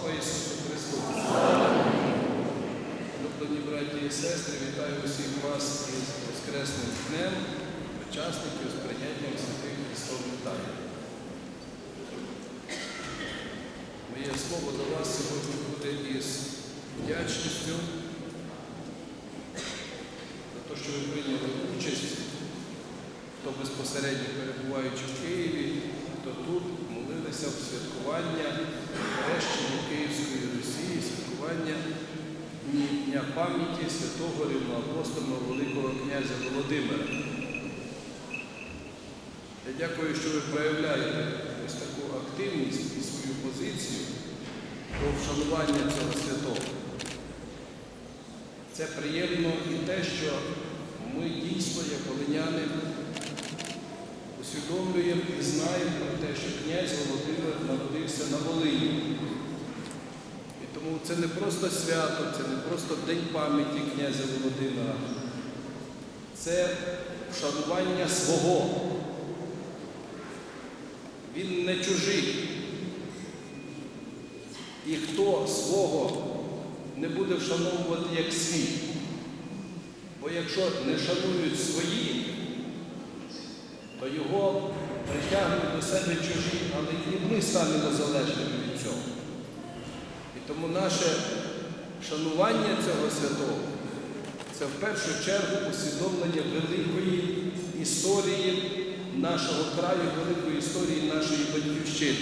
Слава Ісусу Христу! Люблені браті і сестри, вітаю усіх вас із Воскресним днем, учасників з прийняттям святих Христових тайн. Моє слово до вас сьогодні буде із вдячністю за те, що ви прийняли участь, хто безпосередньо перебуваючи в Києві, хто тут молилися в святкування хрещення Київської Росії, святкування Дня пам'яті святого рівноапостольного Великого князя Володимира. Я дякую, що ви проявляєте ось таку активність і свою позицію про вшанування цього святого. Це приємно і те, що ми дійсно, як волиняни, усвідомлюємо і знаємо про те, що князь Володимир народився на Волині. І тому це не просто свято, це не просто День пам'яті князя Володимира. Це вшанування свого. Він не чужий. І хто свого не буде вшановувати як свій. Бо якщо не шанують свої, то його притягнуть до себе чужі, але і ми станемо залежними від цього. І тому наше шанування цього святого це в першу чергу усвідомлення великої історії нашого краю, великої історії нашої батьківщини.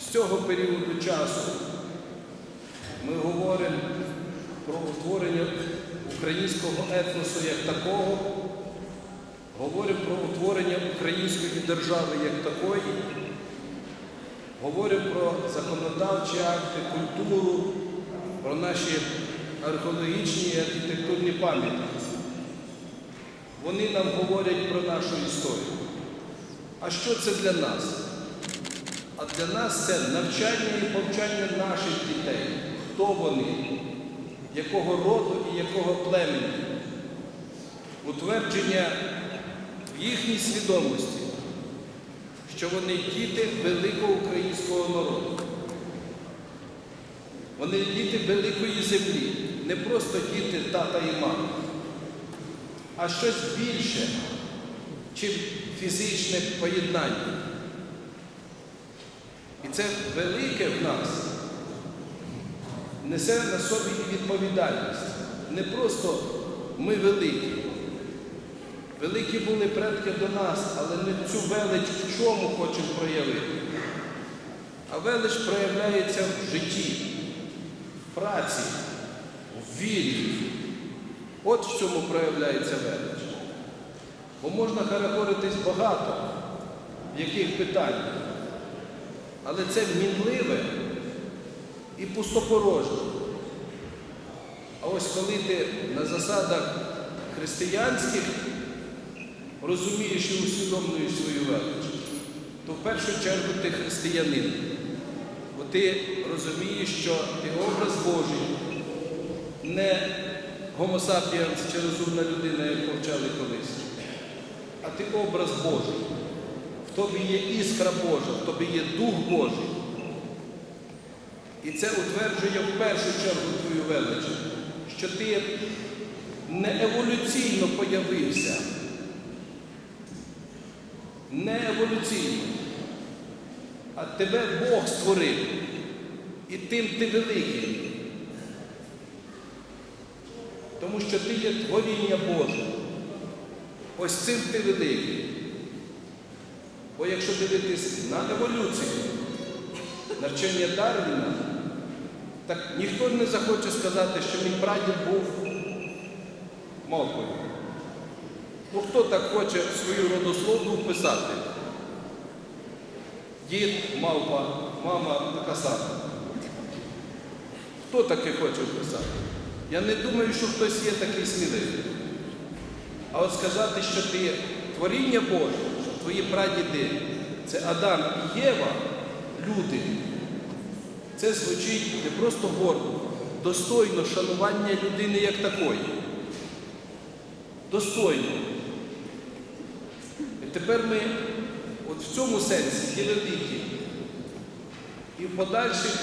З цього періоду часу ми говоримо про утворення українського етносу як такого, говоримо про утворення української держави як такої, говоримо про законодавчі акти, культуру, про наші археологічні і архітектурні пам'ятки. Вони нам говорять про нашу історію. А що це для нас? А для нас це навчання і повчання наших дітей. Хто вони, якого роду і якого племені. Утвердження в їхній свідомості, що вони діти великого українського народу. Вони діти великої землі, не просто діти тата і мами, а щось більше, чим фізичне поєднання. І це велике в нас несе на собі і відповідальність. Не просто ми великі. Великі були предки до нас, але ми цю велич в чому хочемо проявити. А велич проявляється в житті, в праці, в вірі. От в чому проявляється велич. Бо можна характеритись багато в яких питаннях. Але це мінливе і пустопорожнє. А ось коли ти на засадах християнських розумієш і усвідомлюєш свою велич, то в першу чергу ти християнин. Бо ти розумієш, що ти образ Божий, не гомо чи розумна людина, як повчали колись, а ти образ Божий. В тобі є іскра Божа, в тобі є Дух Божий. І це утверджує в першу чергу твою велич, що ти не еволюційно появився, не еволюційно, а тебе Бог створив. І тим ти великий. Тому що ти є творіння Боже. Ось цим ти великий. Бо якщо дивитись на еволюцію, навчання Дарвіна, так ніхто не захоче сказати, що мій прадід був мавпою. Ну хто так хоче свою родословну вписати? Дід, мавпа, мама така сама. Хто таке хоче вписати? Я не думаю, що хтось є такий сміливий. А от сказати, що ти творіння Боже, що твої прадіди це Адам і Єва, люди, це звучить не просто гордо, достойно шанування людини як такої. Достойно. Тепер ми от в цьому сенсі є і в подальших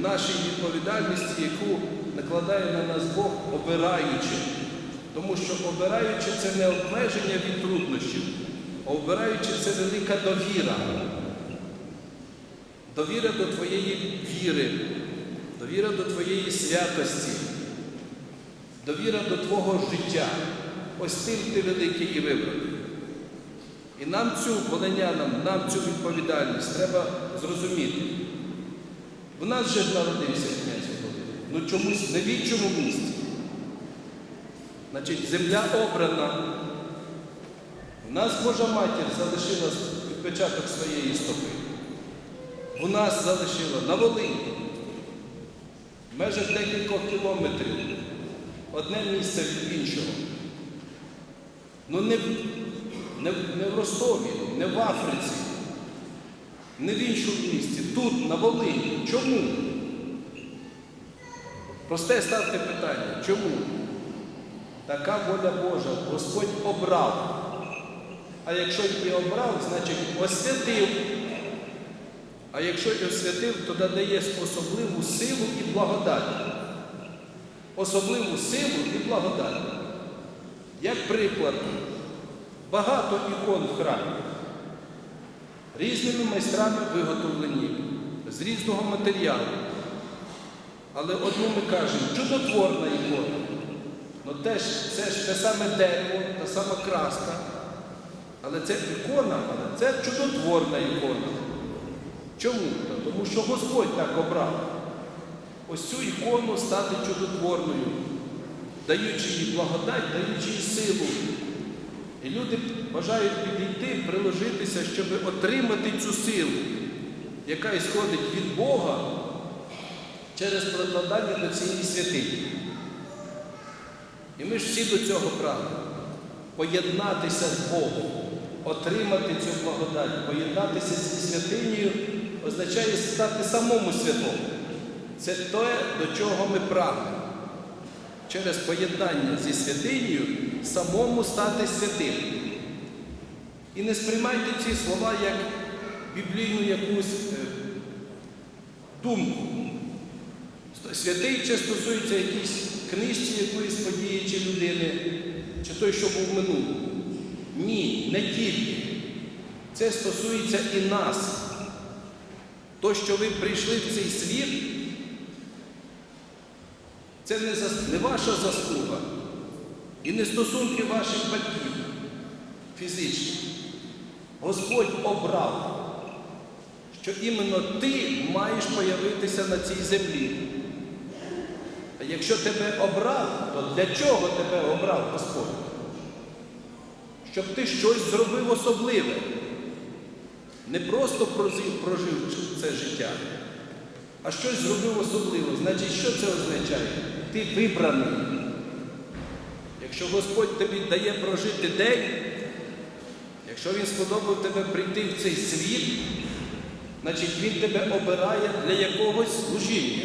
нашій відповідальності, яку накладає на нас Бог, обираючи. Тому що обираючи це не обмеження від труднощів, а обираючи це велика довіра. Довіра до твоєї віри, довіра до твоєї святості, довіра до твого життя. Ось тим ти великий і вибраний. І нам цю волинянам, нам цю відповідальність треба зрозуміти. В нас же народився князь Володимир. Ну чомусь не в іншому місці. Значить, земля обрана. В нас Божа матір залишила відпечаток своєї стопи. У нас залишила на Волині. В декількох кілометрів. Одне місце від іншого. Ну не, не, в- не в Ростові, не в Африці, не в іншому місці, тут, на Волині. Чому? Просте ставте питання. Чому? Така воля Божа, Господь обрав. А якщо і обрав, значить освятив. А якщо і освятив, то додає особливу силу і благодать. Особливу силу і благодать. Як приклад, багато ікон в храмі, різними майстрами виготовлені, з різного матеріалу. Але одну ми кажемо, чудотворна ікона. Ну теж це ж те саме дерево, та сама краска. Але це ікона, але це чудотворна ікона. Чому? Тому що Господь так обрав. Ось цю ікону стати чудотворною, даючи їй благодать, даючи їй силу. І люди бажають підійти, приложитися, щоб отримати цю силу, яка ісходить від Бога через прикладання до цієї святині. І ми ж всі до цього прагнемо. Поєднатися з Богом, отримати цю благодать, поєднатися зі святинею означає стати самому святому. Це те, до чого ми прагнемо. Через поєднання зі святинею самому стати святим. І не сприймайте ці слова як біблійну якусь е, думку. Святий чи стосується якійсь книжці якоїсь події чи людини, чи той, що був минулому. Ні, не тільки. Це стосується і нас. То, що ви прийшли в цей світ, це не, зас- не ваша заслуга і не стосунки ваших батьків фізичних. Господь обрав, що іменно ти маєш появитися на цій землі. А якщо тебе обрав, то для чого тебе обрав Господь? Щоб ти щось зробив особливе. Не просто прожив, прожив це життя, а щось зробив особливе. Значить, що це означає? Ти вибраний. Якщо Господь тобі дає прожити день, якщо Він сподобав тебе прийти в цей світ, значить Він тебе обирає для якогось служіння.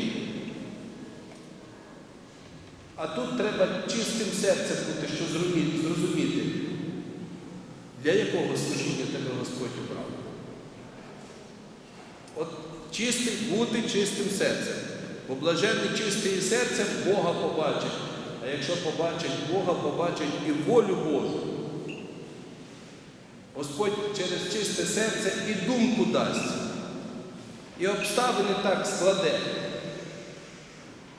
А тут треба чистим серцем бути, що зрозуміти, для якого служіння тебе Господь обрав. От чистий, бути чистим серцем. Бо блаженний чистий серцем Бога побачить. А якщо побачить Бога, побачить і волю Божу. Господь через чисте серце і думку дасть. І обставини так складе.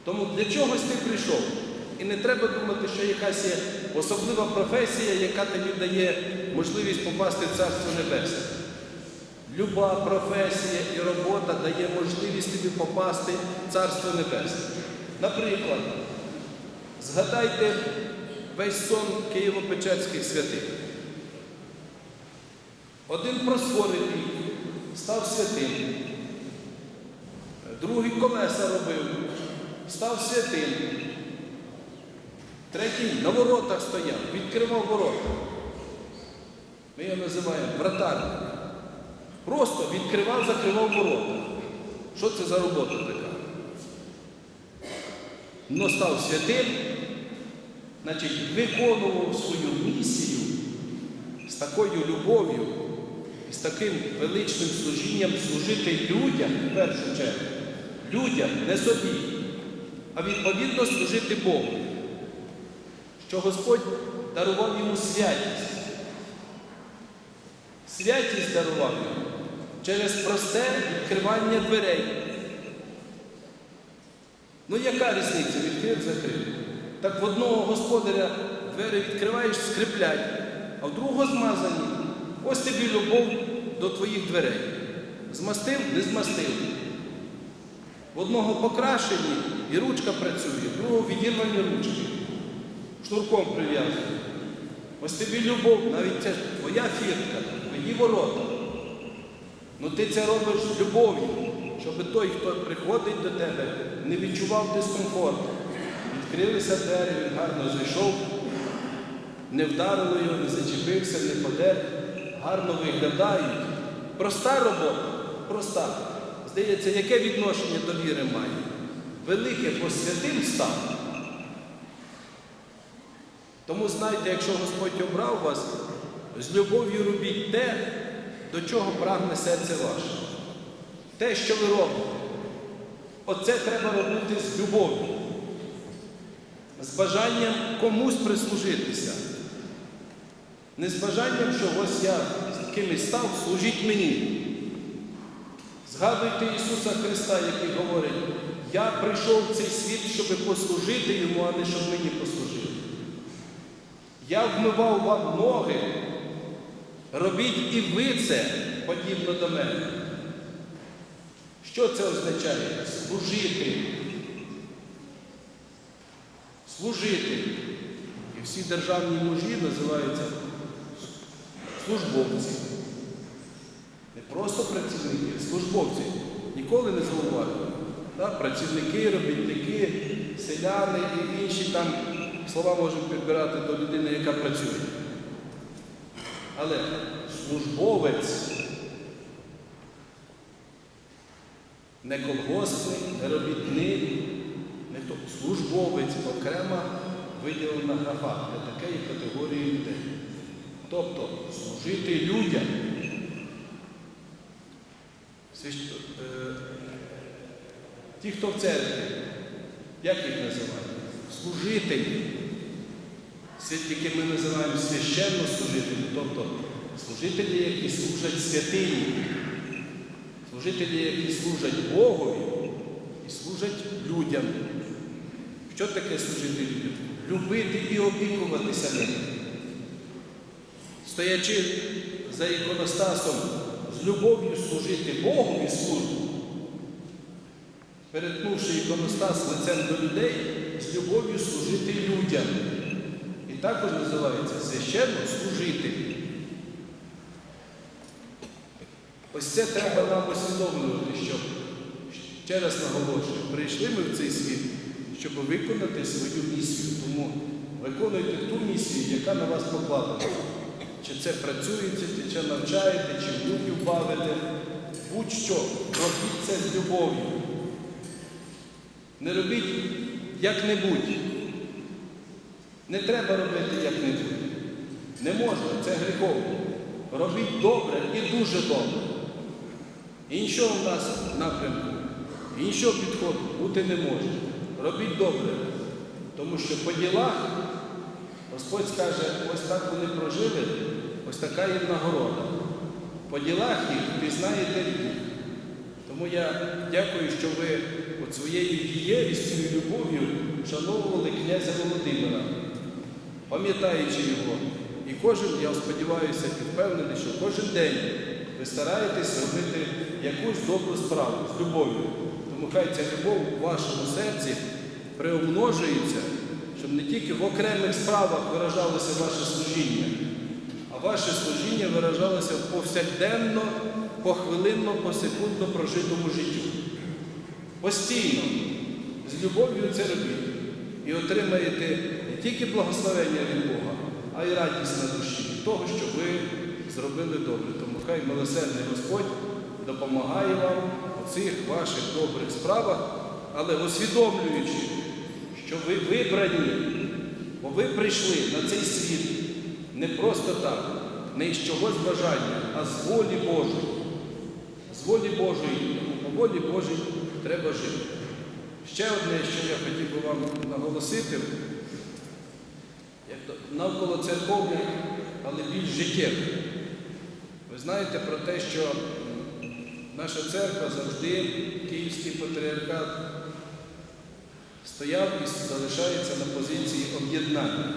Тому для чогось ти прийшов. І не треба думати, що якась є особлива професія, яка тобі дає можливість попасти в Царство Небесне. Люба професія і робота дає можливість тобі попасти в Царство Небесне. Наприклад, згадайте весь сон Києво-Печерських святих. Один просворий пік, став святим. Другий колеса робив, став святим. Третій на воротах стояв, відкривав ворота. Ми його називаємо вратарник. Просто відкривав, закривав ворота. Що це за робота така? Но став святим, значить, виконував свою місію з такою любов'ю, і з таким величним служінням служити людям в першу чергу. Людям, не собі, а відповідно служити Богу. Що Господь дарував йому святість. Святість дарував йому через просте відкривання дверей. Ну яка різниця? Відкрив, закрив. Так в одного господаря двері відкриваєш, скриплять, а в другого змазані. Ось тобі любов до твоїх дверей. Змастив, не змастив. В одного покрашені і ручка працює, в другого відірвані ручки. Шнурком прив'язані. Ось тобі любов, навіть це твоя фіртка, твої ворота. Ну ти це робиш з любов'ю, щоб той, хто приходить до тебе, не відчував дискомфорту. Відкрилися двері, він гарно зайшов, не вдарило його, не зачепився, не подер, гарно виглядають. Проста робота, проста. Здається, яке відношення до віри має? Велике по святим став. Тому знайте, якщо Господь обрав вас, з любов'ю робіть те, до чого прагне серце ваше. Те, що ви робите. Оце треба робити з любов'ю, з бажанням комусь прислужитися. Не з бажанням, що ось я кимось став, служіть мені. Згадуйте Ісуса Христа, який говорить, я прийшов в цей світ, щоб послужити йому, а не щоб мені послужити. Я вмивав вам ноги, робіть і ви це подібно до мене. Що це означає? Служити. Служити. І всі державні мужі називаються службовці. Не просто працівники, службовці. Ніколи не зауважую. Так? Працівники, робітники, селяни і інші там слова можемо підбирати до людини, яка працює. Але службовець не колгоспник, не робітник, не хто службовець окрема виділена графа для такої категорії людей. Тобто служити людям. Е, Ті, хто в церкві, як їх називають? Служителі. Які ми називаємо священнослужителі, тобто служителі, які служать святині, служителі, які служать Богові і служать людям. Що таке служити людям? Любити і опікуватися ними. Стоячи за іконостасом, з любов'ю служити Богові службу, перетнувши іконостас лицем до людей, з любов'ю служити людям. І також називається священно служити. Ось це треба нам усвідомлювати, що, ще раз наголошую, прийшли ми в цей світ, щоб виконати свою місію. Тому виконуйте ту місію, яка на вас покладена. Чи це працюєте, чи навчаєте, чи внуків бавите, будь-що, робіть це з любов'ю. Не робіть як-небудь. Не треба робити як-небудь. Не можна, це гріховно. Робіть добре і дуже добре. Іншого в нас напрямку, іншого підходу бути не може. Робіть добре. Тому що по ділах Господь скаже, ось так вони прожили, ось така їм нагорода. По ділах їх пізнаєте їх. Тому я дякую, що ви от своєю дієвістю і любов'ю вшановували князя Володимира, пам'ятаючи його. І кожен, я сподіваюся і впевнений, що кожен день ви стараєтесь робити якусь добру справу з любов'ю. Тому хай ця любов у вашому серці приумножується, щоб не тільки в окремих справах виражалося ваше служіння, а ваше служіння виражалося в повсякденно, похвилинно, посекундно прожитому життю. Постійно, з любов'ю це робіть. І отримаєте не тільки благословення від Бога, а й радість на душі від того, що ви зробили добре. Тому хай милосердний Господь допомагає вам у цих ваших добрих справах, але усвідомлюючи, що ви вибрані, бо ви прийшли на цей світ не просто так. не із чогось бажання, а з волі Божої. З волі Божої, по волі Божій треба жити. Ще одне, що я хотів би вам наголосити, як навколо церковне, але більш життєве. Ви знаєте про те, що наша церква завжди, Київський патріархат, стояв і залишається на позиції об'єднання.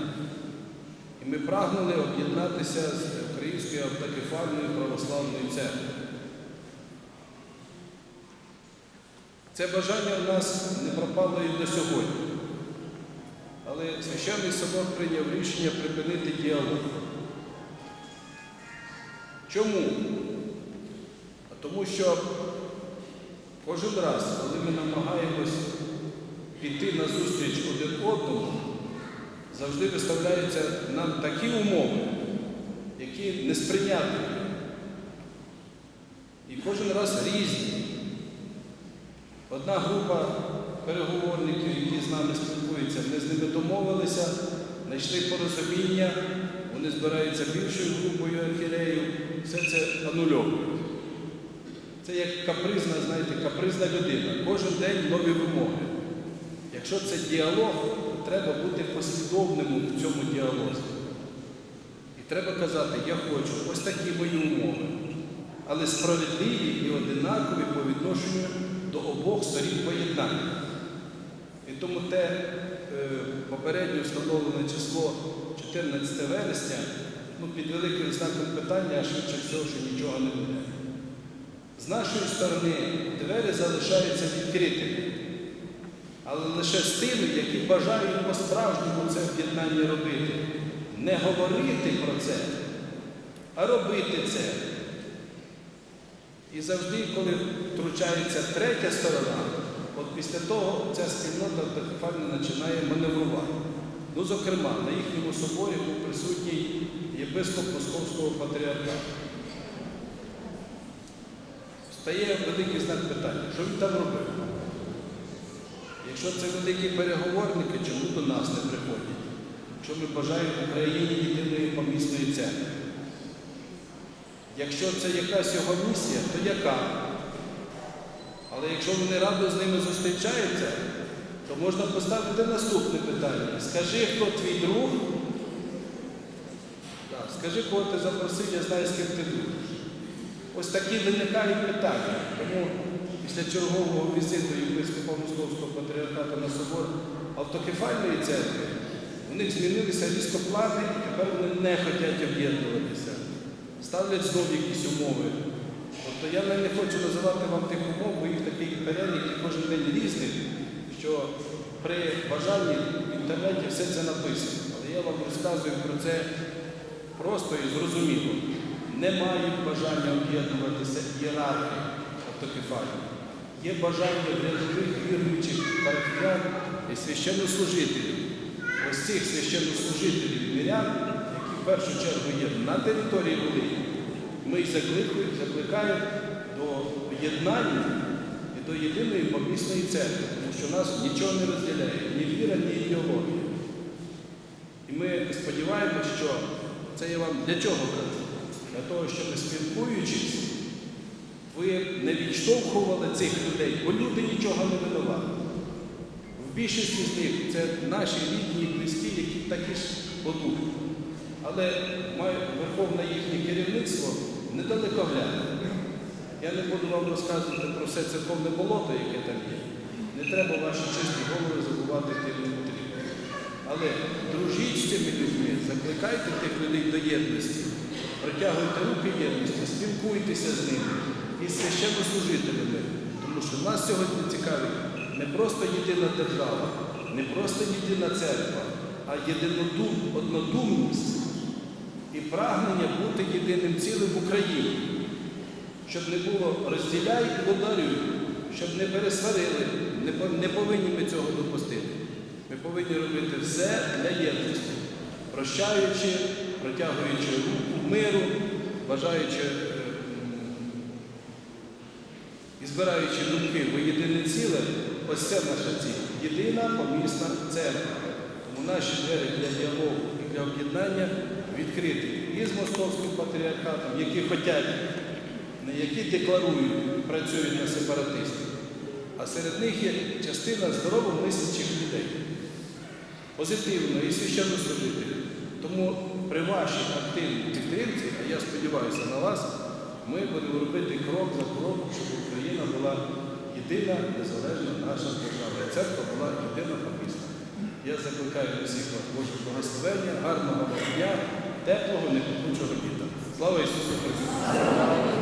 І ми прагнули об'єднатися з Українською автокефальною православною церквою. Це бажання в нас не пропало і до сьогодні. Але священний собор прийняв рішення припинити діалог. Чому? Тому що кожен раз, коли ми намагаємось піти на зустріч один одному, завжди виставляються нам такі умови, які несприйнятні. І кожен раз різні. Одна група переговорників, які з нами спілкуються, ми з ними домовилися, знайшли порозуміння, вони збираються більшою групою архіреїв, все це анульовують. Це як капризна, знаєте, капризна людина. Кожен день нові вимоги. Якщо це діалог, то треба бути послідовним в цьому діалозі. І треба казати, я хочу, ось такі мої умови, але справедливі і одинакові по відношенню до обох сторін поєднання. І тому те е, попередньо встановлене число 14 вересня, ну, під великим знаком питання, швидше всього, що нічого не буде. З нашої сторони двері залишаються відкритими, але лише з тими, які бажають по-справжньому це об'єднання робити. Не говорити про це, а робити це. І завжди, коли втручається третя сторона, от після того ця спільнота автокефальна починає маневрувати. Ну, зокрема, на їхньому соборі був присутній єпископ Московського патріархату. Стає великий знак питання, що він там робив? Якщо це великі переговорники, чому до нас не приходять? Якщо ми бажаємо Україні єдиної помісної церкви. Якщо це якась його місія, то яка? Але якщо вони радо з ними зустрічаються, то можна поставити наступне питання. Скажи, хто твій друг? Так, скажи, кого ти запросив, я знаю, з ким ти дружиш. Ось такі виникають питання. Тому після чергового візиту єпископа Московського патріархату на собор автокефальної церкви, у них змінилися різко плани, і тепер вони не хочуть об'єднуватися. Ставлять знов якісь умови. Тобто я не хочу називати вам тих умов, бо їх такий перелік і кожен день різний, що при бажанні в інтернеті все це написано. Але я вам розказую про це просто і зрозуміло. Не мають бажання об'єднуватися ієрархи автокефалії. Є бажання в рядових віруючих парафіян і священнослужителів. Ось цих священнослужителів мірян, які в першу чергу є на території Волині, ми їх закликають, закликаємо до єднання і до єдиної помісної церкви, тому що нас нічого не розділяє, ні віра, ні ідеологія. І ми сподіваємося, що це я вам для чого кажу? Для того, щоб спілкуючись, ви не відштовхували цих людей, бо люди нічого не винуваті. В більшості з них це наші рідні близькі, які такі ж по. Але верховне їхнє керівництво недалекоглядне. Я не буду вам розказувати про все церковне болото, яке там є. Не треба ваші чисті голови забувати тим не потрібно. Але дружіть з цими людьми, закликайте тих людей до єдності, протягуйте руки єдності, спілкуйтеся з ними і з священнослужителями. Тому що нас сьогодні цікавить не просто єдина держава, не просто єдина церква, а єдинодум, однодумність і прагнення бути єдиним цілим в Україні, щоб не було розділяй і водарюй, щоб не пересварили, не, повинні ми цього допустити. Ми повинні робити все для єдності, прощаючи, протягуючи руку миру, бажаючи і збираючи думки в єдине ціле, ось це наша ціль. Єдина помісна церква. Тому наші двері для діалогу і для об'єднання відкриті. і з московським патріархатом, які хочуть, не які декларують, працюють на сепаратистів, а серед них є частина здорово мислячих людей. Позитивно і священнослужителів. Тому при вашій активній підтримці, а я сподіваюся на вас, ми будемо робити крок за кроком, щоб Україна була єдина, незалежна наша держава. Церква була єдина помісна. Я закликаю усіх вас Божого благословення, гарного дня, теплого, непокучого літа. Слава Ісусу Христу!